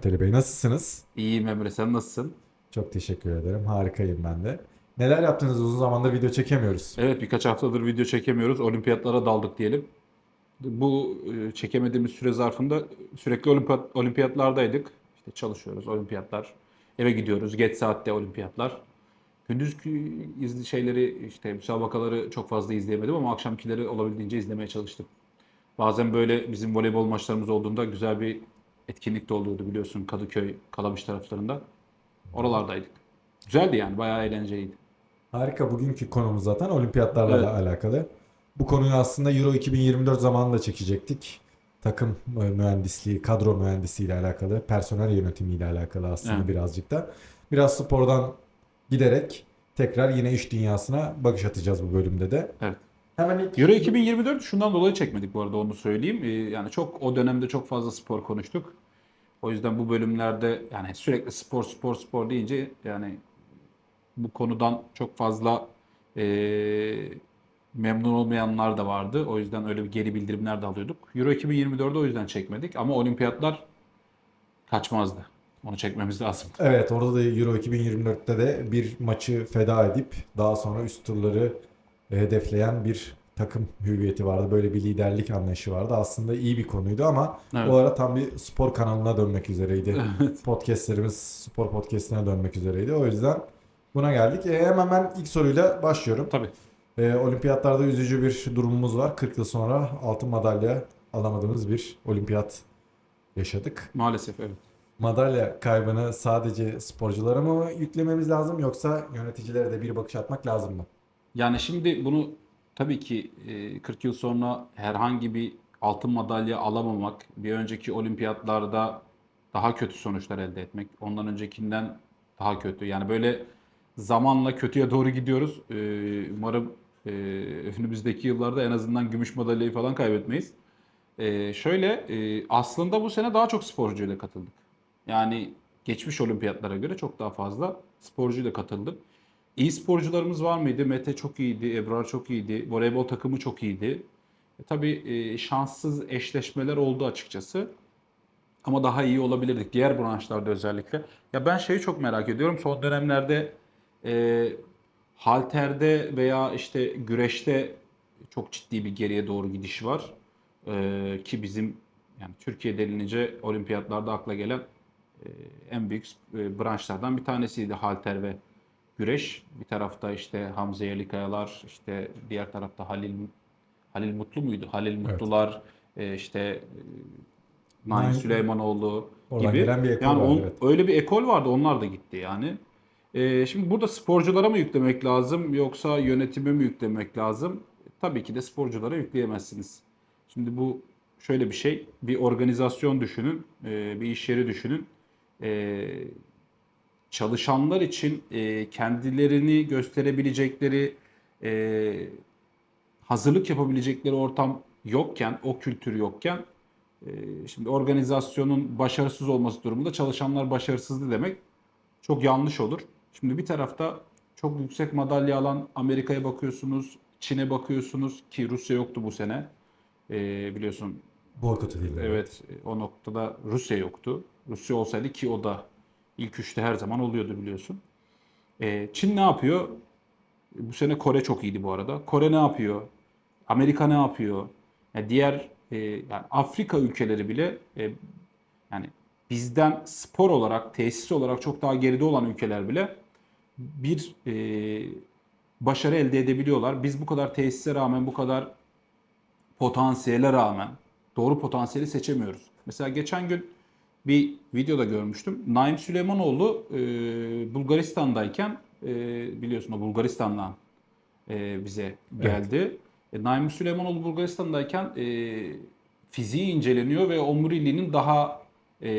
Mehmet Ali Bey. Nasılsınız? İyiyim Emre sen nasılsın? Çok teşekkür ederim. Harikayım ben de. Neler yaptınız? Uzun zamandır video çekemiyoruz. Evet birkaç haftadır video çekemiyoruz. Olimpiyatlara daldık diyelim. Bu e, çekemediğimiz süre zarfında sürekli olimpiyat, olimpiyatlardaydık. İşte çalışıyoruz olimpiyatlar. Eve gidiyoruz. Geç saatte olimpiyatlar. Gündüz izli şeyleri işte müsabakaları çok fazla izleyemedim ama akşamkileri olabildiğince izlemeye çalıştım. Bazen böyle bizim voleybol maçlarımız olduğunda güzel bir etkinlik de oluyordu biliyorsun Kadıköy, Kalamış taraflarında. Oralardaydık. Güzeldi yani bayağı eğlenceliydi. Harika. Bugünkü konumuz zaten olimpiyatlarla Evet. alakalı. Bu konuyu aslında Euro 2024 zamanında çekecektik. Takım e, mühendisliği, kadro mühendisliği ile alakalı, personel yönetimi ile alakalı aslında Evet. birazcık da. Biraz spordan giderek tekrar yine iş dünyasına bakış atacağız bu bölümde de. Evet. Hemen ilk Euro 2024 şundan dolayı çekmedik bu arada onu söyleyeyim. Ee, Yani çok o dönemde çok fazla spor konuştuk. O yüzden bu bölümlerde yani sürekli spor spor spor deyince yani bu konudan çok fazla eee, memnun olmayanlar da vardı. O yüzden öyle bir geri bildirimler de alıyorduk. Euro 2024'de o yüzden çekmedik ama olimpiyatlar kaçmazdı. Onu çekmemiz lazım. Evet orada da Euro 2024'te de bir maçı feda edip daha sonra üst turları hedefleyen bir takım hüviyeti vardı. Böyle bir liderlik anlayışı vardı. Aslında iyi bir konuydu ama Evet. o ara tam bir spor kanalına dönmek üzereydi. Podcastlerimiz spor podcastine dönmek üzereydi. O yüzden buna geldik. E, hemen ben ilk soruyla başlıyorum. Tabii. E, olimpiyatlarda üzücü bir durumumuz var. 40 yıl sonra altın madalya alamadığımız bir olimpiyat yaşadık. Maalesef evet. Madalya kaybını sadece sporculara mı yüklememiz lazım yoksa yöneticilere de bir bakış atmak lazım mı? Yani şimdi bunu tabii ki e, 40 yıl sonra herhangi bir altın madalya alamamak, bir önceki olimpiyatlarda daha kötü sonuçlar elde etmek, ondan öncekinden daha kötü. Yani böyle zamanla kötüye doğru gidiyoruz. E, Umarım e, önümüzdeki yıllarda en azından gümüş madalyayı falan kaybetmeyiz. E, Şöyle e, aslında bu sene daha çok sporcuyla katıldık. Yani geçmiş olimpiyatlara göre çok daha fazla sporcuyla katıldık. İyi sporcularımız var mıydı? Mete çok iyiydi, Ebrar çok iyiydi, voleybol takımı çok iyiydi. E, tabii e, şanssız eşleşmeler oldu açıkçası. Ama daha iyi olabilirdik diğer branşlarda özellikle. Ya ben şeyi çok merak ediyorum. Son dönemlerde e, halterde veya işte güreşte çok ciddi bir geriye doğru gidiş var. E, ki bizim yani Türkiye denilince olimpiyatlarda akla gelen e, en büyük e, branşlardan bir tanesiydi halter ve güreş. Bir tarafta işte Hamza Yerlikayalar, işte diğer tarafta Halil Halil Mutlu muydu? Halil Mutlular, e, işte e, Naim Süleymanoğlu Oradan gibi. gelen bir ekol yani var, on- evet. öyle bir ekol vardı. Onlar da gitti yani. E, şimdi burada sporculara mı yüklemek lazım yoksa yönetime mi yüklemek lazım? Tabii ki de sporculara yükleyemezsiniz. Şimdi bu şöyle bir şey. Bir organizasyon düşünün, e, bir iş yeri düşünün. E, çalışanlar için e, kendilerini gösterebilecekleri, e, hazırlık yapabilecekleri ortam yokken, o kültür yokken, e, şimdi organizasyonun başarısız olması durumunda çalışanlar başarısızdı demek çok yanlış olur. Şimdi bir tarafta çok yüksek madalya alan Amerika'ya bakıyorsunuz, Çin'e bakıyorsunuz ki Rusya yoktu bu sene. E, biliyorsun Boykot edildi. Evet, o noktada Rusya yoktu. Rusya olsaydı ki o da ilk üçte her zaman oluyordu biliyorsun. Ee, Çin ne yapıyor? Bu sene Kore çok iyiydi bu arada. Kore ne yapıyor? Amerika ne yapıyor? Yani diğer e, yani Afrika ülkeleri bile e, yani bizden spor olarak, tesis olarak çok daha geride olan ülkeler bile bir e, başarı elde edebiliyorlar. Biz bu kadar tesise rağmen, bu kadar potansiyele rağmen doğru potansiyeli seçemiyoruz. Mesela geçen gün bir videoda görmüştüm. Naim Süleymanoğlu e, Bulgaristan'dayken e, biliyorsun o Bulgaristan'dan e, bize geldi. E, Naim Süleymanoğlu Bulgaristan'dayken e, fiziği inceleniyor ve omuriliğinin daha e,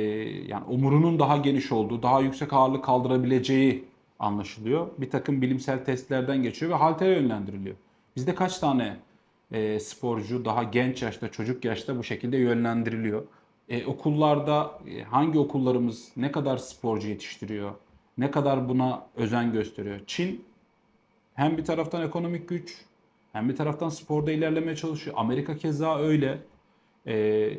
yani omurunun daha geniş olduğu, daha yüksek ağırlık kaldırabileceği anlaşılıyor. Bir takım bilimsel testlerden geçiyor ve haltere yönlendiriliyor. Bizde kaç tane e, sporcu daha genç yaşta, çocuk yaşta bu şekilde yönlendiriliyor. E, okullarda e, hangi okullarımız ne kadar sporcu yetiştiriyor, ne kadar buna özen gösteriyor. Çin hem bir taraftan ekonomik güç, hem bir taraftan sporda ilerlemeye çalışıyor. Amerika keza öyle. E,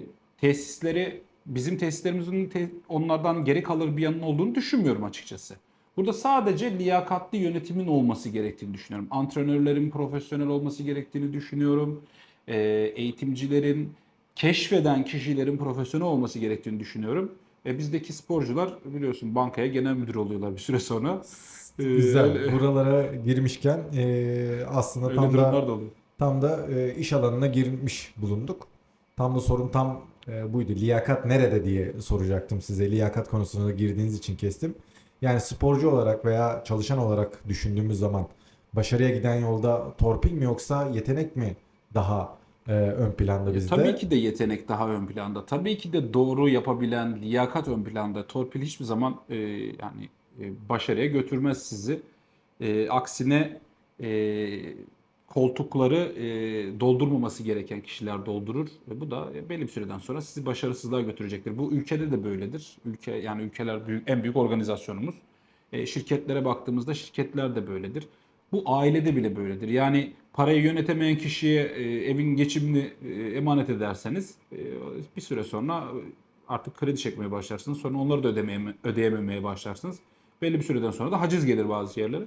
tesisleri bizim tesislerimizin te- onlardan geri kalır bir yanının olduğunu düşünmüyorum açıkçası. Burada sadece liyakatli yönetimin olması gerektiğini düşünüyorum. Antrenörlerin profesyonel olması gerektiğini düşünüyorum. Ee, eğitimcilerin, keşfeden kişilerin profesyonel olması gerektiğini düşünüyorum. E, bizdeki sporcular biliyorsun bankaya genel müdür oluyorlar bir süre sonra. Ee, Güzel. öyle- Buralara girmişken e, aslında Öyle tam da da oluyor. tam da e, iş alanına girmiş bulunduk. Tam da sorun tam e, buydu. Liyakat nerede diye soracaktım size. Liyakat konusuna girdiğiniz için kestim. Yani sporcu olarak veya çalışan olarak düşündüğümüz zaman başarıya giden yolda torpil mi yoksa yetenek mi daha e, ön planda Ya bizde? Tabii ki de yetenek daha ön planda. Tabii ki de doğru yapabilen liyakat ön planda. Torpil hiçbir zaman e, yani e, başarıya götürmez sizi. E, aksine e, koltukları e, doldurmaması gereken kişiler doldurur. E, bu da e, belli bir süreden sonra sizi başarısızlığa götürecektir. Bu ülkede de böyledir. Ülke yani ülkeler büyük, en büyük organizasyonumuz. E, şirketlere baktığımızda şirketler de böyledir. Bu ailede bile böyledir. Yani parayı yönetemeyen kişiye e, evin geçimini e, emanet ederseniz e, bir süre sonra artık kredi çekmeye başlarsınız. Sonra onları da ödemeye, ödeyememeye başlarsınız. Belli bir süreden sonra da haciz gelir bazı yerlere.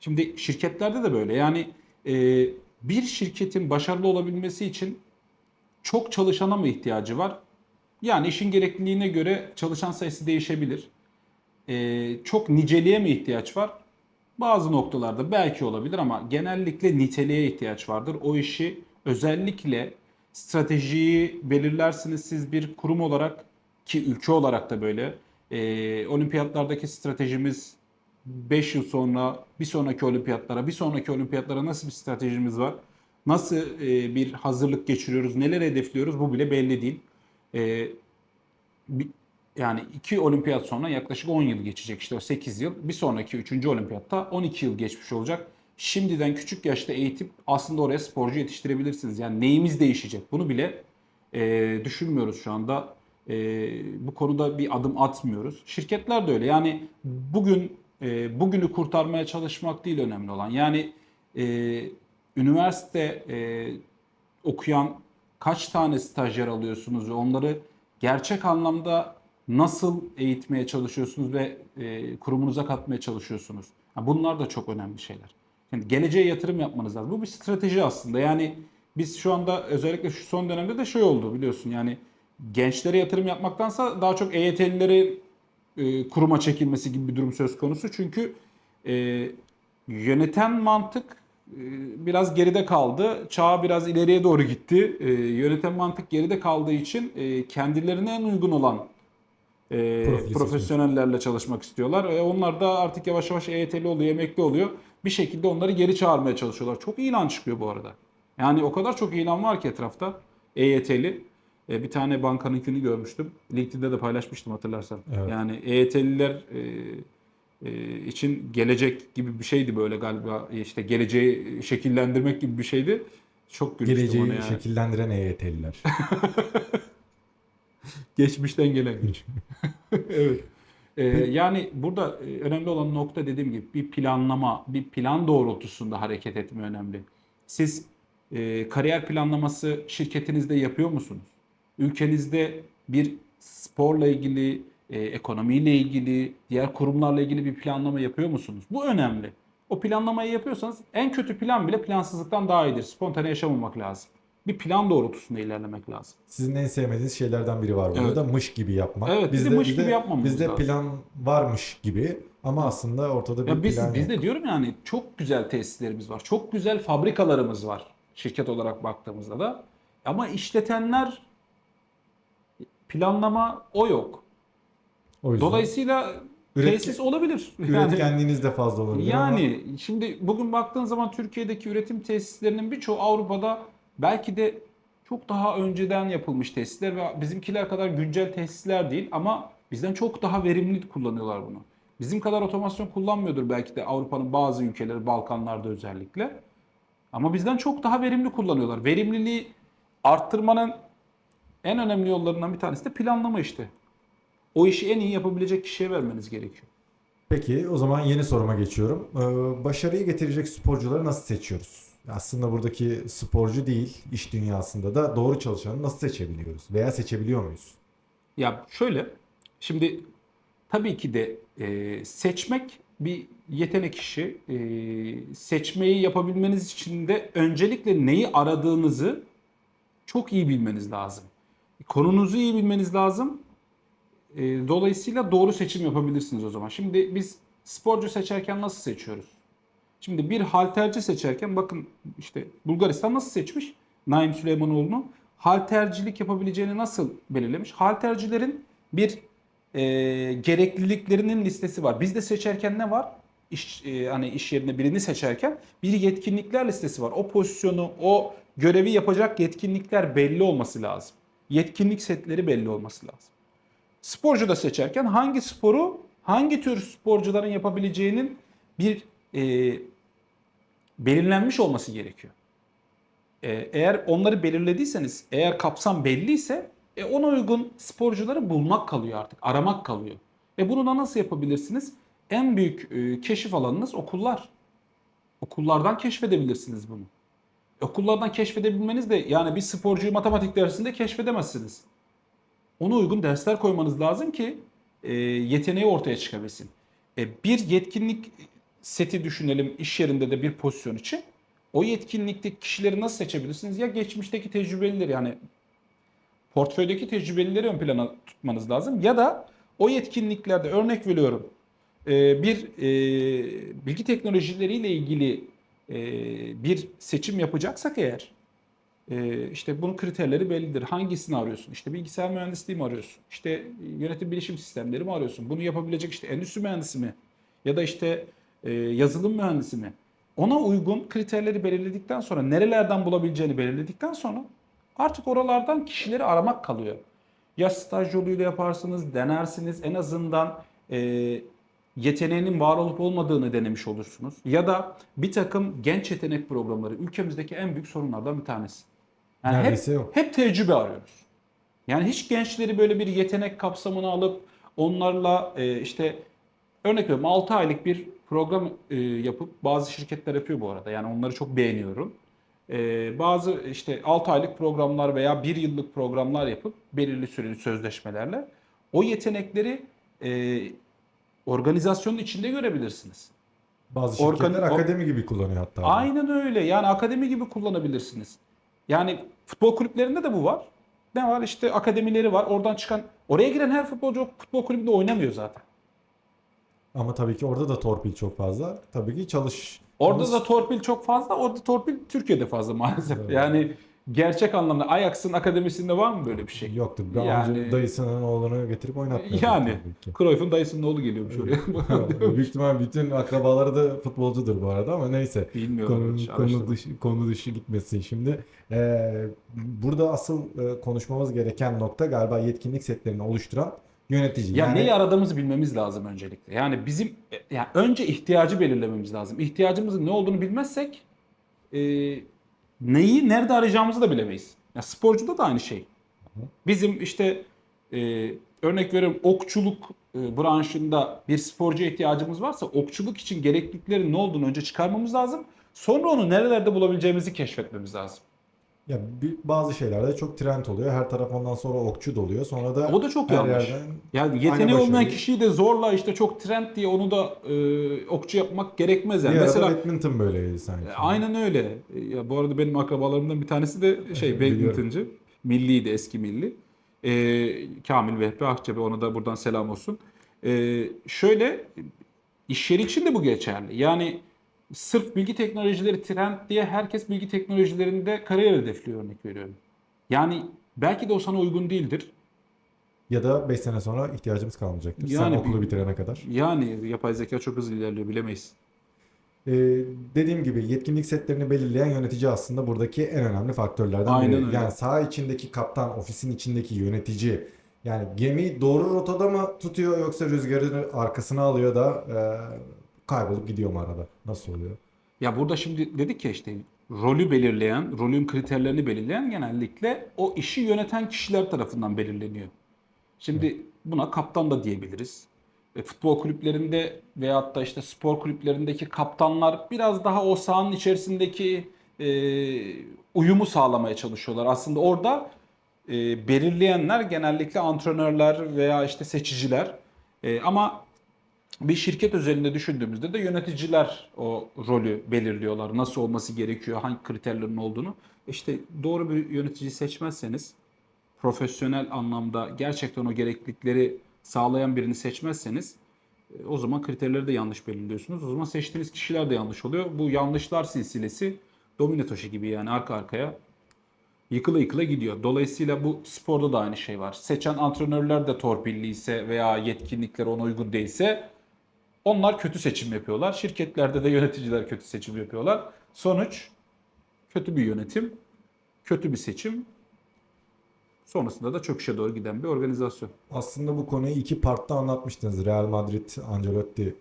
Şimdi şirketlerde de böyle. Yani e, bir şirketin başarılı olabilmesi için çok çalışana mı ihtiyacı var? Yani işin gerekliliğine göre çalışan sayısı değişebilir. E, çok niceliğe mi ihtiyaç var? Bazı noktalarda belki olabilir ama genellikle niteliğe ihtiyaç vardır. O işi özellikle stratejiyi belirlersiniz siz bir kurum olarak ki ülke olarak da böyle. Ee, olimpiyatlardaki stratejimiz 5 yıl sonra bir sonraki olimpiyatlara, bir sonraki olimpiyatlara nasıl bir stratejimiz var? Nasıl e, bir hazırlık geçiriyoruz, neler hedefliyoruz bu bile belli değil. Bir- yani iki olimpiyat sonra yaklaşık 10 yıl geçecek işte o 8 yıl. Bir sonraki 3. olimpiyatta 12 yıl geçmiş olacak. Şimdiden küçük yaşta eğitip aslında oraya sporcu yetiştirebilirsiniz. Yani neyimiz değişecek bunu bile e, düşünmüyoruz şu anda. E, bu konuda bir adım atmıyoruz. Şirketler de öyle. Yani bugün e, bugünü kurtarmaya çalışmak değil önemli olan. Yani e, üniversite e, okuyan kaç tane stajyer alıyorsunuz ve onları gerçek anlamda nasıl eğitmeye çalışıyorsunuz ve e, kurumunuza katmaya çalışıyorsunuz? Ha, bunlar da çok önemli şeyler. Yani geleceğe yatırım yapmanız lazım. Bu bir strateji aslında. Yani biz şu anda özellikle şu son dönemde de şey oldu biliyorsun. Yani gençlere yatırım yapmaktansa daha çok EYT'lileri e, kuruma çekilmesi gibi bir durum söz konusu. Çünkü e, yöneten mantık e, biraz geride kaldı. Çağ biraz ileriye doğru gitti. E, yöneten mantık geride kaldığı için e, kendilerine en uygun olan e, Profili profesyonellerle çalışmak istiyorlar. E, onlar da artık yavaş yavaş EYT'li oluyor, emekli oluyor. Bir şekilde onları geri çağırmaya çalışıyorlar. Çok ilan çıkıyor bu arada. Yani o kadar çok ilan var ki etrafta EYT'li. E, bir tane bankanınkini görmüştüm. LinkedIn'de de paylaşmıştım hatırlarsan. Evet. Yani EYT'liler e, e, için gelecek gibi bir şeydi böyle galiba. İşte geleceği şekillendirmek gibi bir şeydi. Çok gülmüştüm Geleceği ona yani. şekillendiren EYT'liler. Geçmişten gelen güç. evet. Ee, yani burada e, önemli olan nokta dediğim gibi bir planlama, bir plan doğrultusunda hareket etme önemli. Siz e, kariyer planlaması şirketinizde yapıyor musunuz? Ülkenizde bir sporla ilgili, e, ekonomiyle ilgili, diğer kurumlarla ilgili bir planlama yapıyor musunuz? Bu önemli. O planlamayı yapıyorsanız en kötü plan bile plansızlıktan daha iyidir. Spontane yaşamamak lazım. Bir plan doğrultusunda ilerlemek lazım. Sizin en sevmediğiniz şeylerden biri var burada Evet. da mış gibi yapmak. Evet, bir de mış gibi yapmamamız Bizde lazım. plan varmış gibi ama aslında ortada bir Ya biz, plan biz yok. de diyorum yani çok güzel tesislerimiz var. Çok güzel fabrikalarımız var. Şirket olarak baktığımızda da. Ama işletenler planlama o yok. O yüzden Dolayısıyla Üretken- tesis olabilir. Yani, üretkenliğiniz de fazla olabilir ama yani şimdi bugün baktığın zaman Türkiye'deki üretim tesislerinin birçoğu Avrupa'da belki de çok daha önceden yapılmış tesisler ve bizimkiler kadar güncel tesisler değil ama bizden çok daha verimli kullanıyorlar bunu. Bizim kadar otomasyon kullanmıyordur belki de Avrupa'nın bazı ülkeleri, Balkanlarda özellikle. Ama bizden çok daha verimli kullanıyorlar. Verimliliği arttırmanın en önemli yollarından bir tanesi de planlama işte. O işi en iyi yapabilecek kişiye vermeniz gerekiyor. Peki o zaman yeni soruma geçiyorum. Ee, başarıyı getirecek sporcuları nasıl seçiyoruz? Aslında buradaki sporcu değil, iş dünyasında da doğru çalışanı nasıl seçebiliyoruz? Veya seçebiliyor muyuz? Ya şöyle, şimdi tabii ki de e, seçmek bir yetenek işi. E, seçmeyi yapabilmeniz için de öncelikle neyi aradığınızı çok iyi bilmeniz lazım. Konunuzu iyi bilmeniz lazım. E, dolayısıyla doğru seçim yapabilirsiniz o zaman. Şimdi biz sporcu seçerken nasıl seçiyoruz? Şimdi bir halterci seçerken bakın işte Bulgaristan nasıl seçmiş? Naim Süleymanoğlu'nu. Haltercilik yapabileceğini nasıl belirlemiş? Haltercilerin bir e, gerekliliklerinin listesi var. Bizde seçerken ne var? İş, e, hani iş yerine birini seçerken bir yetkinlikler listesi var. O pozisyonu, o görevi yapacak yetkinlikler belli olması lazım. Yetkinlik setleri belli olması lazım. Sporcu da seçerken hangi sporu hangi tür sporcuların yapabileceğinin bir e, belirlenmiş olması gerekiyor. E, eğer onları belirlediyseniz, eğer kapsam belliyse e, ona uygun sporcuları bulmak kalıyor artık, aramak kalıyor. E bunu da nasıl yapabilirsiniz? En büyük e, keşif alanınız okullar. Okullardan keşfedebilirsiniz bunu. Okullardan keşfedebilmeniz de yani bir sporcuyu matematik dersinde keşfedemezsiniz. Ona uygun dersler koymanız lazım ki e, yeteneği ortaya çıkabilsin. E, bir yetkinlik seti düşünelim iş yerinde de bir pozisyon için. O yetkinlikteki kişileri nasıl seçebilirsiniz? Ya geçmişteki tecrübelileri yani portföydeki tecrübelileri ön plana tutmanız lazım. Ya da o yetkinliklerde örnek veriyorum e, bir e, bilgi teknolojileriyle ilgili e, bir seçim yapacaksak eğer işte bunun kriterleri bellidir. Hangisini arıyorsun? İşte bilgisayar mühendisliği mi arıyorsun? İşte yönetim bilişim sistemleri mi arıyorsun? Bunu yapabilecek işte endüstri mühendisi mi? Ya da işte yazılım mühendisi mi? Ona uygun kriterleri belirledikten sonra nerelerden bulabileceğini belirledikten sonra artık oralardan kişileri aramak kalıyor. Ya staj yoluyla yaparsınız, denersiniz en azından e, yeteneğinin var olup olmadığını denemiş olursunuz. Ya da bir takım genç yetenek programları ülkemizdeki en büyük sorunlardan bir tanesi. Yani hep, yok. hep tecrübe arıyoruz. Yani hiç gençleri böyle bir yetenek kapsamına alıp onlarla e, işte örnek veriyorum 6 aylık bir program e, yapıp bazı şirketler yapıyor bu arada. Yani onları çok beğeniyorum. E, bazı işte 6 aylık programlar veya 1 yıllık programlar yapıp belirli süreli sözleşmelerle o yetenekleri e, organizasyonun içinde görebilirsiniz. Bazı Organ- şirketler o- akademi gibi kullanıyor hatta. Aynen öyle. Yani akademi gibi kullanabilirsiniz. Yani futbol kulüplerinde de bu var. Ne var? İşte akademileri var. Oradan çıkan, oraya giren her futbolcu futbol kulübünde oynamıyor zaten. Ama tabii ki orada da torpil çok fazla. Tabii ki çalış. Orada da torpil çok fazla. Orada torpil Türkiye'de fazla maalesef. Evet. Yani gerçek anlamda Ajax'ın akademisinde var mı böyle bir şey? Yoktur. Ben Yani- önce dayısının oğlunu getirip oynatmıyor. Yani. Cruyff'un dayısının oğlu geliyormuş oraya. Büyük ihtimal bütün akrabaları da futbolcudur bu arada ama neyse. Bilmiyorum. Konu, hiç konu, dışı, konu dışı gitmesin şimdi. Ee, burada asıl e, konuşmamız gereken nokta galiba yetkinlik setlerini oluşturan yönetici. Ya yani, neyi aradığımızı bilmemiz lazım öncelikle. Yani bizim yani önce ihtiyacı belirlememiz lazım. İhtiyacımızın ne olduğunu bilmezsek e, neyi nerede arayacağımızı da bilemeyiz. Ya sporcuda da aynı şey. Bizim işte e, örnek veriyorum okçuluk e, branşında bir sporcuya ihtiyacımız varsa okçuluk için gerekliliklerin ne olduğunu önce çıkarmamız lazım. Sonra onu nerelerde bulabileceğimizi keşfetmemiz lazım. Ya bir- bazı şeylerde çok trend oluyor. Her taraf ondan sonra okçu doluyor. Sonra da O da çok her yanlış. yerden Yani yeteneği olmayan kişiyi de zorla işte çok trend diye onu da e, okçu yapmak gerekmez. Yani bir mesela arada badminton böyleydi sanki. E, Aynen öyle. E, Ya bu arada benim akrabalarımdan bir tanesi de şey Biliyorum. badmintoncu. Milliydi eski milli. E, Kamil Vehbi Akçabe ona da buradan selam olsun. E, şöyle iş yeri için de bu geçerli. Yani sırf bilgi teknolojileri trend diye herkes bilgi teknolojilerinde kariyer hedefliyor örnek veriyorum. Yani belki de o sana uygun değildir. Ya da 5 sene sonra ihtiyacımız kalmayacaktır. Yani Sen okulu bitirene kadar. Yani yapay zeka çok hızlı ilerliyor bilemeyiz. Ee, dediğim gibi yetkinlik setlerini belirleyen yönetici aslında buradaki en önemli faktörlerden Aynen biri. öyle. Yani saha içindeki kaptan, ofisin içindeki yönetici. Yani gemi doğru rotada mı tutuyor yoksa rüzgarını arkasına alıyor da e, kaybolup gidiyor mu arada? Nasıl oluyor? Ya burada şimdi dedik ya işte rolü belirleyen, rolün kriterlerini belirleyen genellikle o işi yöneten kişiler tarafından belirleniyor. Şimdi buna kaptan da diyebiliriz. E, futbol kulüplerinde veyahut da işte spor kulüplerindeki kaptanlar biraz daha o sahanın içerisindeki e, uyumu sağlamaya çalışıyorlar. Aslında orada e, belirleyenler genellikle antrenörler veya işte seçiciler. E, ama bir şirket özelinde düşündüğümüzde de yöneticiler o rolü belirliyorlar. Nasıl olması gerekiyor, hangi kriterlerin olduğunu. İşte doğru bir yönetici seçmezseniz, profesyonel anlamda gerçekten o gereklilikleri sağlayan birini seçmezseniz e, o zaman kriterleri de yanlış belirliyorsunuz. O zaman seçtiğiniz kişiler de yanlış oluyor. Bu yanlışlar silsilesi domino taşı gibi yani arka arkaya yıkıla yıkıla gidiyor. Dolayısıyla bu sporda da aynı şey var. Seçen antrenörler de torpilli ise veya yetkinlikleri ona uygun değilse onlar kötü seçim yapıyorlar. Şirketlerde de yöneticiler kötü seçim yapıyorlar. Sonuç kötü bir yönetim, kötü bir seçim. Sonrasında da çöküşe doğru giden bir organizasyon. Aslında bu konuyu iki partta anlatmıştınız. Real Madrid Ancelotti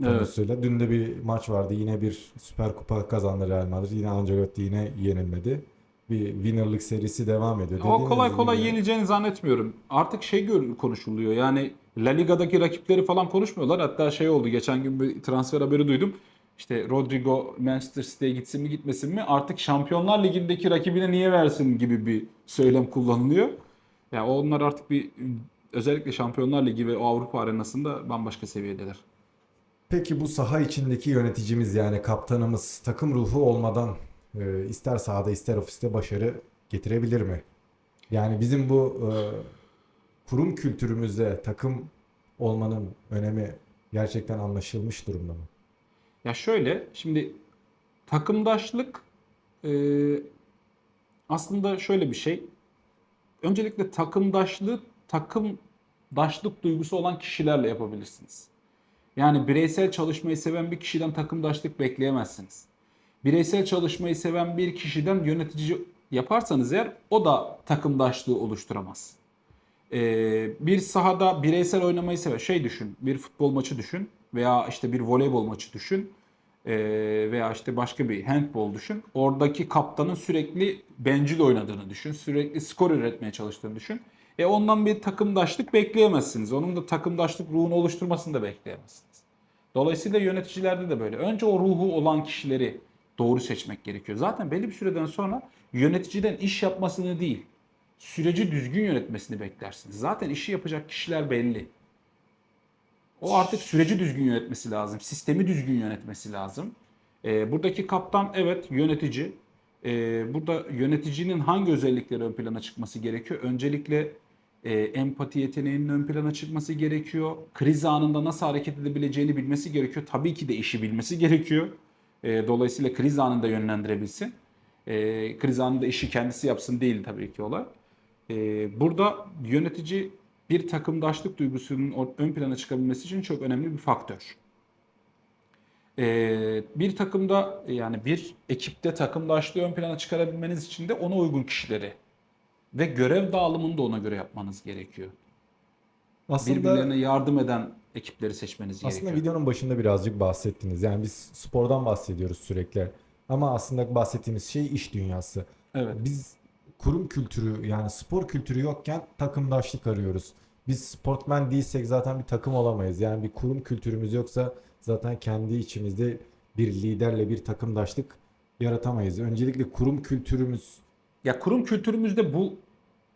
Evet. konusuyla. Dün de bir maç vardı. Yine bir Süper Kupa kazandı Real Madrid. Yine Ancelotti yine yenilmedi. Bir winnerlık serisi devam ediyor. O Dediğiniz kolay kolay gibi- yenileceğini zannetmiyorum. Artık şey konuşuluyor. Yani La Liga'daki rakipleri falan konuşmuyorlar. Hatta şey oldu geçen gün bir transfer haberi duydum. İşte Rodrigo Manchester City'ye gitsin mi gitmesin mi artık Şampiyonlar Ligi'ndeki rakibine niye versin gibi bir söylem kullanılıyor. Yani onlar artık bir özellikle Şampiyonlar Ligi ve o Avrupa arenasında bambaşka seviyedeler. Peki bu saha içindeki yöneticimiz yani kaptanımız takım ruhu olmadan e, ister sahada ister ofiste başarı getirebilir mi? Yani bizim bu e, kurum kültürümüzde takım olmanın önemi gerçekten anlaşılmış durumda mı? Ya şöyle, şimdi takımdaşlık e, aslında şöyle bir şey. Öncelikle takımdaşlığı takımdaşlık duygusu olan kişilerle yapabilirsiniz. Yani bireysel çalışmayı seven bir kişiden takımdaşlık bekleyemezsiniz. Bireysel çalışmayı seven bir kişiden yönetici yaparsanız eğer o da takımdaşlığı oluşturamaz. Ee, bir sahada bireysel oynamayı sever. Şey düşün, bir futbol maçı düşün veya işte bir voleybol maçı düşün Ee, veya işte başka bir handbol düşün. Oradaki kaptanın sürekli bencil oynadığını düşün, sürekli skor üretmeye çalıştığını düşün. E ondan bir takımdaşlık bekleyemezsiniz. Onun da takımdaşlık ruhunu oluşturmasını da bekleyemezsiniz. Dolayısıyla yöneticilerde de böyle. Önce o ruhu olan kişileri doğru seçmek gerekiyor. Zaten belli bir süreden sonra yöneticiden iş yapmasını değil, süreci düzgün yönetmesini beklersiniz. Zaten işi yapacak kişiler belli. O artık süreci düzgün yönetmesi lazım. Sistemi düzgün yönetmesi lazım. Ee, buradaki kaptan evet yönetici. Ee, burada yöneticinin hangi özellikleri ön plana çıkması gerekiyor? Öncelikle e, empati yeteneğinin ön plana çıkması gerekiyor. Kriz anında nasıl hareket edebileceğini bilmesi gerekiyor. Tabii ki de işi bilmesi gerekiyor. E, dolayısıyla kriz anında yönlendirebilsin. E, kriz anında işi kendisi yapsın değil tabii ki olay. E, burada yönetici bir takımdaşlık duygusunun ön plana çıkabilmesi için çok önemli bir faktör. E, bir takımda yani bir ekipte takımdaşlığı ön plana çıkarabilmeniz için de ona uygun kişileri ve görev dağılımını da ona göre yapmanız gerekiyor. Aslında Birbirlerine yardım eden ekipleri seçmeniz Aslında gerekiyor. videonun başında birazcık bahsettiniz. Yani biz spordan bahsediyoruz sürekli. Ama aslında bahsettiğimiz şey iş dünyası. Evet. Biz kurum kültürü yani spor kültürü yokken takımdaşlık arıyoruz. Biz sportmen değilsek zaten bir takım olamayız. Yani bir kurum kültürümüz yoksa zaten kendi içimizde bir liderle bir takımdaşlık yaratamayız. Öncelikle kurum kültürümüz Ya kurum kültürümüzde bu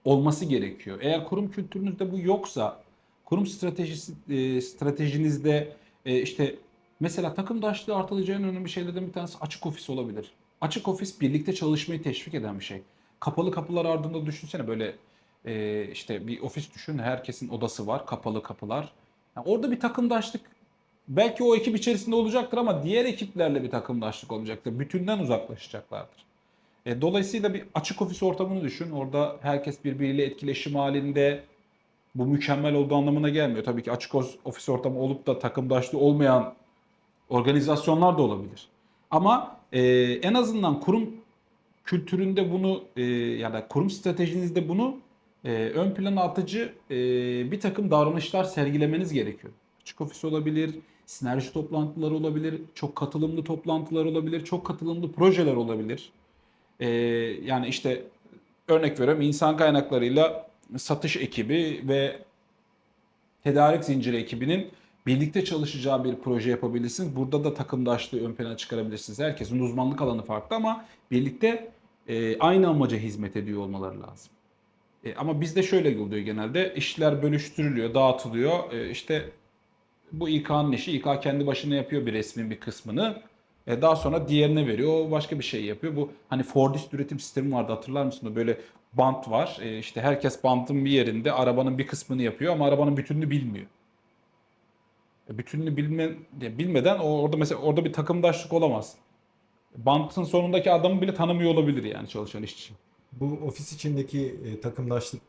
olması gerekiyor. Eğer kurum kültürünüzde bu yoksa, kurum stratejisi e, stratejinizde e, işte mesela takımdaşlığı artıracağın önemli şeylerden bir tanesi açık ofis olabilir. Açık ofis birlikte çalışmayı teşvik eden bir şey. Kapalı kapılar ardında düşünsene böyle e, işte bir ofis düşün. Herkesin odası var, kapalı kapılar. Yani orada bir takımdaşlık belki o ekip içerisinde olacaktır ama diğer ekiplerle bir takımdaşlık olmayacaktır. Bütünden uzaklaşacaklardır. E, dolayısıyla bir açık ofis ortamını düşün. Orada herkes birbiriyle etkileşim halinde. Bu mükemmel olduğu anlamına gelmiyor. Tabii ki açık ofis ortamı olup da takımdaşlığı olmayan organizasyonlar da olabilir. Ama e, en azından kurum kültüründe bunu e, ya da kurum stratejinizde bunu e, ön plana atıcı e, bir takım davranışlar sergilemeniz gerekiyor. Açık ofis olabilir, sinerji toplantıları olabilir, çok katılımlı toplantılar olabilir, çok katılımlı projeler olabilir. Ee, yani işte örnek veriyorum insan kaynaklarıyla satış ekibi ve tedarik zinciri ekibinin birlikte çalışacağı bir proje yapabilirsiniz. Burada da takımdaşlığı ön plana çıkarabilirsiniz. Herkesin uzmanlık alanı farklı ama birlikte e, aynı amaca hizmet ediyor olmaları lazım. E, ama bizde şöyle oluyor genelde. işler bölüştürülüyor, dağıtılıyor. E, işte bu İK'nın işi. İK kendi başına yapıyor bir resmin bir kısmını. E, daha sonra diğerine veriyor. O başka bir şey yapıyor. Bu hani Fordist üretim sistemi vardı hatırlar mısın? Böyle bant var. E, işte herkes bantın bir yerinde arabanın bir kısmını yapıyor ama arabanın bütününü bilmiyor. E, bütününü bilme, bilmeden orada mesela orada bir takımdaşlık olamaz. Bantın sonundaki adamı bile tanımıyor olabilir yani çalışan işçi. Bu ofis içindeki e, takımdaşlık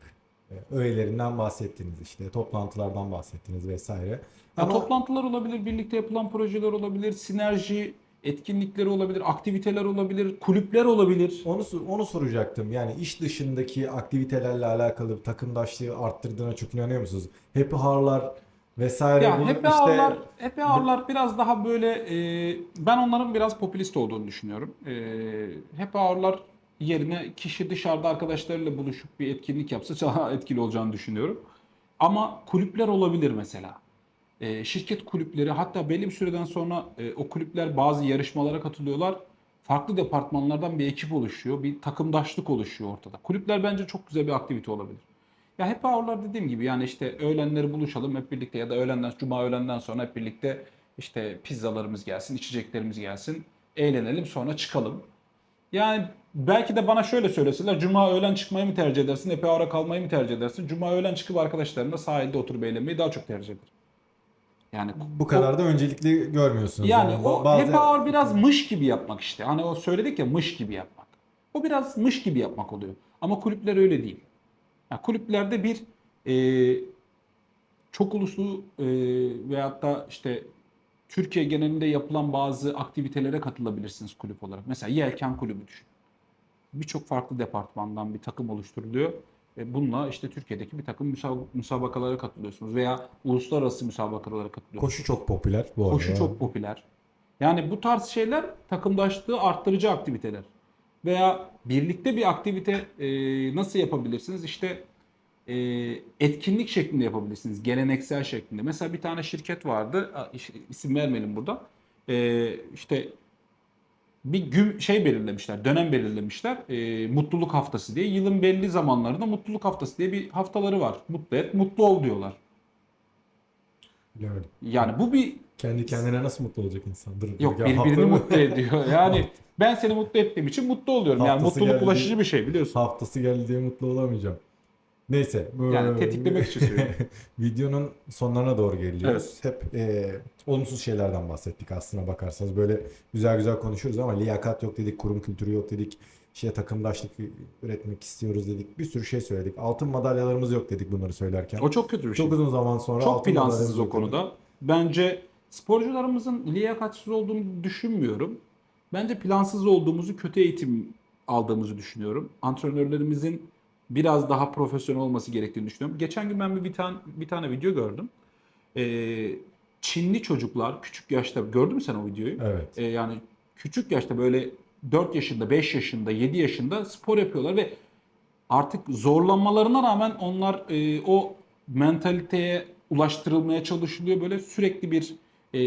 e, öğelerinden bahsettiniz işte toplantılardan bahsettiniz vesaire. Ya Ama toplantılar olabilir, birlikte yapılan projeler olabilir, sinerji etkinlikleri olabilir, aktiviteler olabilir, kulüpler olabilir. onu onu soracaktım. Yani iş dışındaki aktivitelerle alakalı takımdaşlığı arttırdığına çok inanıyor musunuz? Happy hour'lar vesaire Ya bu happy işte hour'lar biraz daha böyle e, ben onların biraz popülist olduğunu düşünüyorum. E, hour'lar yerine kişi dışarıda arkadaşlarıyla buluşup bir etkinlik yapsa daha etkili olacağını düşünüyorum. Ama kulüpler olabilir mesela. E, şirket kulüpleri hatta belli bir süreden sonra e, o kulüpler bazı yarışmalara katılıyorlar. Farklı departmanlardan bir ekip oluşuyor. Bir takımdaşlık oluşuyor ortada. Kulüpler bence çok güzel bir aktivite olabilir. Ya hep hour'lar dediğim gibi yani işte öğlenleri buluşalım hep birlikte ya da öğlenden cuma öğlenden sonra hep birlikte işte pizzalarımız gelsin, içeceklerimiz gelsin, eğlenelim sonra çıkalım. Yani belki de bana şöyle söyleseler cuma öğlen çıkmayı mı tercih edersin, happy hour'a kalmayı mı tercih edersin? Cuma öğlen çıkıp arkadaşlarımla sahilde oturup eğlenmeyi daha çok tercih ederim. Yani bu kadar da öncelikli görmüyorsunuz. yani o bazı- happy hour biraz mış gibi yapmak işte. Hani o söyledik ya mış gibi yapmak. O biraz mış gibi yapmak oluyor. Ama kulüpler öyle değil. Yani kulüplerde bir e, çok uluslu e, veyahut da işte Türkiye genelinde yapılan bazı aktivitelere katılabilirsiniz kulüp olarak. Mesela Yelken Kulübü düşün. Birçok farklı departmandan bir takım oluşturuluyor. E, bununla işte Türkiye'deki bir takım müsab- müsabakalara katılıyorsunuz veya uluslararası müsabakalara katılıyorsunuz. Koşu çok popüler bu arada. Koşu çok popüler. Yani bu tarz şeyler takımdaşlığı arttırıcı aktiviteler. Veya birlikte bir aktivite e, nasıl yapabilirsiniz? İşte e, etkinlik şeklinde yapabilirsiniz. Geleneksel şeklinde. Mesela bir tane şirket vardı. isim vermeyelim burada. E, işte bir gün şey belirlemişler, dönem belirlemişler. E, mutluluk haftası diye. Yılın belli zamanlarında mutluluk haftası diye bir haftaları var. Mutlu et, mutlu ol diyorlar. Bilemedim. Yani bu bir Kendi kendine nasıl mutlu olacak insan? Dur, Yok birbirini mutlu ediyor. Yani ben seni mutlu ettiğim için mutlu oluyorum. Yani Haftası mutluluk geldi. ulaşıcı bir şey biliyorsun. Haftası geldi diye mutlu olamayacağım. Neyse. Yani tetiklemek için söylüyorum. Videonun sonlarına doğru geliyoruz. Hep e, olumsuz şeylerden bahsettik aslına bakarsanız. Böyle güzel güzel konuşuyoruz ama liyakat yok dedik, kurum kültürü yok dedik. Şey takımdaşlık üretmek istiyoruz dedik. Bir sürü şey söyledik. Altın madalyalarımız yok dedik bunları söylerken. O çok kötü bir şey. Çok uzun zaman sonra Çok altın plansız o yok dedik. konuda. Bence sporcularımızın liyakatsiz olduğunu düşünmüyorum. Bence plansız olduğumuzu, kötü eğitim aldığımızı düşünüyorum. Antrenörlerimizin biraz daha profesyonel olması gerektiğini düşünüyorum. Geçen gün ben bir, bir tane bir tane video gördüm. Ee, Çinli çocuklar küçük yaşta gördün mü sen o videoyu? Evet. Ee, yani küçük yaşta böyle 4 yaşında, 5 yaşında, 7 yaşında spor yapıyorlar ve artık zorlanmalarına rağmen onlar e, o mentaliteye ulaştırılmaya çalışılıyor. Böyle sürekli bir e,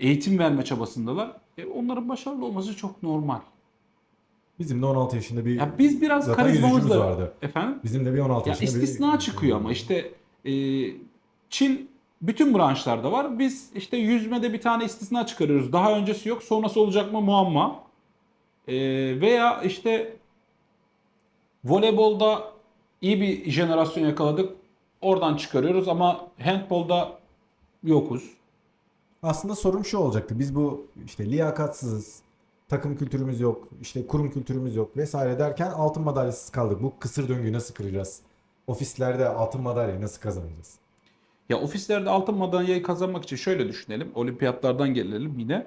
eğitim verme çabasındalar. E, onların başarılı olması çok normal. Bizim de 16 yaşında bir Ya biz biraz zaten yüzücümüz vardı. Efendim? Bizim de bir 16 Ya yaşında bir- istisna çıkıyor ama işte e, Çin bütün branşlarda var. Biz işte yüzmede bir tane istisna çıkarıyoruz. Daha öncesi yok. Sonrası olacak mı muamma. E, veya işte voleybolda iyi bir jenerasyon yakaladık. Oradan çıkarıyoruz ama handbolda yokuz. Aslında sorum şu olacaktı. Biz bu işte liyakatsızız, takım kültürümüz yok, işte kurum kültürümüz yok vesaire derken altın madalyasız kaldık. Bu kısır döngüyü nasıl kıracağız? Ofislerde altın madalyayı nasıl kazanacağız? Ya ofislerde altın madalyayı kazanmak için şöyle düşünelim. Olimpiyatlardan gelelim yine.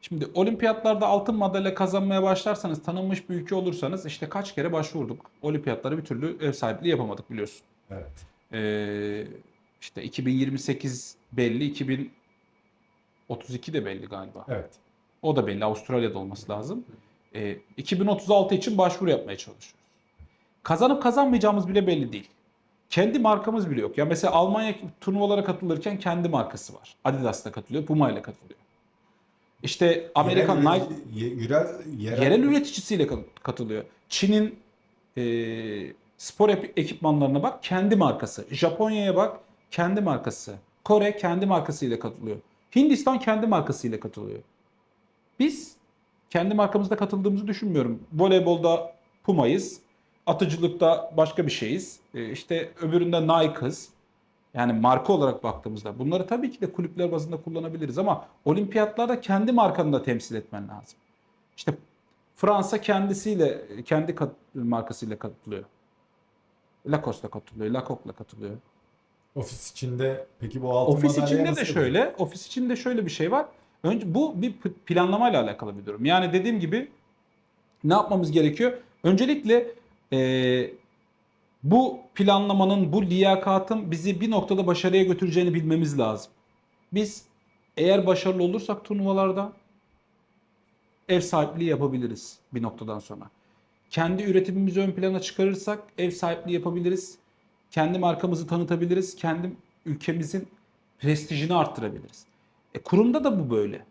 Şimdi olimpiyatlarda altın madalya kazanmaya başlarsanız, tanınmış bir ülke olursanız işte kaç kere başvurduk. Olimpiyatlara bir türlü ev sahipliği yapamadık biliyorsun. Evet. Ee, işte 2028 belli, 2032 de belli galiba. Evet. O da belli. Avustralya'da olması lazım. Ee, 2036 için başvuru yapmaya çalışıyoruz. Kazanıp kazanmayacağımız bile belli değil. Kendi markamız bile yok. Ya mesela Almanya turnuvalara katılırken kendi markası var. Adidas da katılıyor, Puma ile katılıyor. İşte Amerikan yerel, Nike üretici- ye- yerel, yerel, yerel üreticisiyle kat- katılıyor. Çin'in e, Spor ekipmanlarına bak kendi markası. Japonya'ya bak kendi markası. Kore kendi markasıyla katılıyor. Hindistan kendi markasıyla katılıyor. Biz kendi markamızda katıldığımızı düşünmüyorum. Voleybolda Puma'yız. Atıcılıkta başka bir şeyiz. Ee, işte öbüründe Nike'ız. Yani marka olarak baktığımızda bunları tabii ki de kulüpler bazında kullanabiliriz ama olimpiyatlarda kendi markanı da temsil etmen lazım. İşte Fransa kendisiyle kendi markasıyla katılıyor. Lacoste'la katılıyor, Lacoque'la katılıyor. Ofis içinde peki bu altın Ofis madalyaya içinde de nasıl şöyle, ofis içinde şöyle bir şey var. Önce bu bir p- planlamayla alakalı bir durum. Yani dediğim gibi ne yapmamız gerekiyor? Öncelikle eee, bu planlamanın, bu liyakatın bizi bir noktada başarıya götüreceğini bilmemiz lazım. Biz eğer başarılı olursak turnuvalarda ev sahipliği yapabiliriz bir noktadan sonra. Kendi üretimimizi ön plana çıkarırsak ev sahipliği yapabiliriz. Kendi markamızı tanıtabiliriz. Kendi ülkemizin prestijini arttırabiliriz. E, kurumda da bu böyle.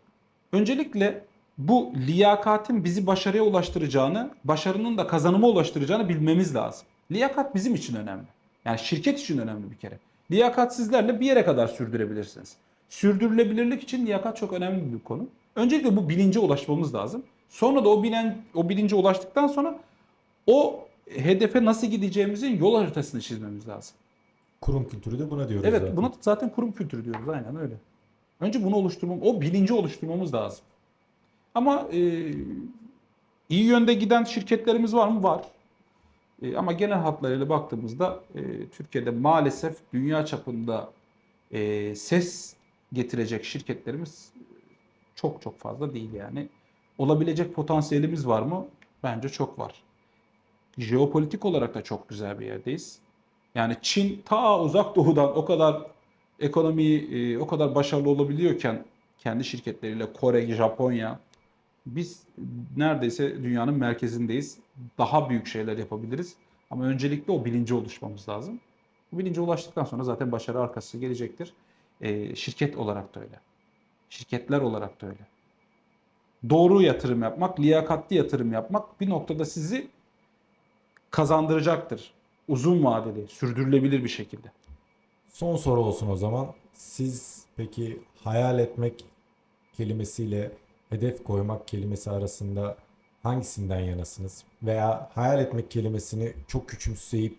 Öncelikle bu liyakatin bizi başarıya ulaştıracağını, başarının da kazanıma ulaştıracağını bilmemiz lazım. Liyakat bizim için önemli. Yani şirket için önemli bir kere. Liyakat sizlerle bir yere kadar sürdürebilirsiniz. Sürdürülebilirlik için liyakat çok önemli bir konu. Öncelikle bu bilince ulaşmamız lazım. Sonra da o bilen o bilince ulaştıktan sonra o hedefe nasıl gideceğimizin yol haritasını çizmemiz lazım. Kurum kültürü de buna diyoruz Evet, zaten. buna zaten kurum kültürü diyoruz. Aynen öyle. Önce bunu oluşturmam, o bilinci oluşturmamız lazım. Ama e, iyi yönde giden şirketlerimiz var mı? Var. E, ama genel hatlarıyla baktığımızda e, Türkiye'de maalesef dünya çapında e, ses getirecek şirketlerimiz çok çok fazla değil yani. Olabilecek potansiyelimiz var mı? Bence çok var. Jeopolitik olarak da çok güzel bir yerdeyiz. Yani Çin ta uzak doğudan o kadar ekonomiyi e, o kadar başarılı olabiliyorken kendi şirketleriyle Kore, Japonya biz neredeyse dünyanın merkezindeyiz. Daha büyük şeyler yapabiliriz. Ama öncelikle o bilince oluşmamız lazım. Bu bilince ulaştıktan sonra zaten başarı arkası gelecektir. E, şirket olarak da öyle. Şirketler olarak da öyle. Doğru yatırım yapmak, liyakatli yatırım yapmak bir noktada sizi kazandıracaktır. Uzun vadeli, sürdürülebilir bir şekilde. Son soru olsun o zaman. Siz peki hayal etmek kelimesiyle hedef koymak kelimesi arasında hangisinden yanasınız? Veya hayal etmek kelimesini çok küçümseyip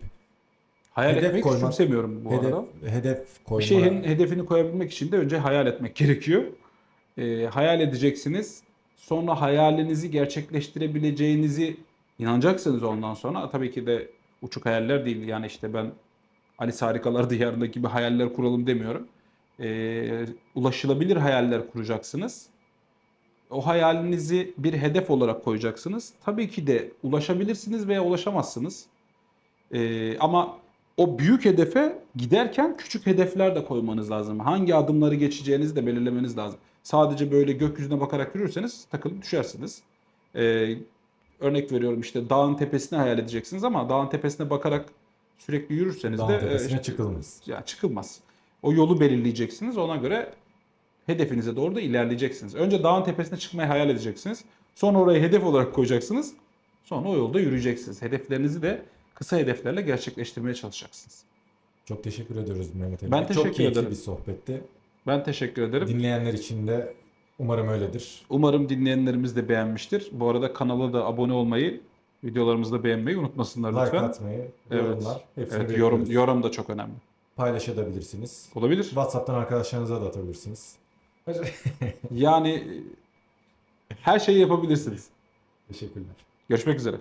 Hayal Hedef etmeyi koymak- küçümsemiyorum bu hedef arada. hedef Bir koyma şeyin hedefini koyabilmek için de önce hayal etmek gerekiyor. Ee, hayal edeceksiniz. Sonra hayalinizi gerçekleştirebileceğinizi inanacaksınız ondan sonra. Tabii ki de uçuk hayaller değil. Yani işte ben Alice Harikalar Diyarı'ndaki gibi hayaller kuralım demiyorum. Ee, ulaşılabilir hayaller kuracaksınız. O hayalinizi bir hedef olarak koyacaksınız. Tabii ki de ulaşabilirsiniz veya ulaşamazsınız. Ee, ama o büyük hedefe giderken küçük hedefler de koymanız lazım. Hangi adımları geçeceğinizi de belirlemeniz lazım. Sadece böyle gökyüzüne bakarak yürürseniz takılıp düşersiniz. Ee, örnek veriyorum işte dağın tepesini hayal edeceksiniz ama dağın tepesine bakarak sürekli yürürseniz dağın de e, tepesine işte- çıkılmaz. ya çıkılmaz. O yolu belirleyeceksiniz. Ona göre hedefinize doğru da ilerleyeceksiniz. Önce dağın tepesine çıkmayı hayal edeceksiniz. Sonra orayı hedef olarak koyacaksınız. Sonra o yolda yürüyeceksiniz. Hedeflerinizi de kısa hedeflerle gerçekleştirmeye çalışacaksınız. Çok teşekkür ediyoruz Mehmet Ali. Ben teşekkür Çok keyifli ederim. bir sohbetti. Ben teşekkür ederim. Dinleyenler için de umarım öyledir. Umarım dinleyenlerimiz de beğenmiştir. Bu arada kanala da abone olmayı, videolarımızı da beğenmeyi unutmasınlar Like lütfen. atmayı, Evet. yorumlar Evet, bekliyoruz. yorum, yorum da çok önemli. Paylaşabilirsiniz. Olabilir. WhatsApp'tan arkadaşlarınıza da atabilirsiniz. Yani her şeyi yapabilirsiniz. Teşekkürler. Görüşmek üzere.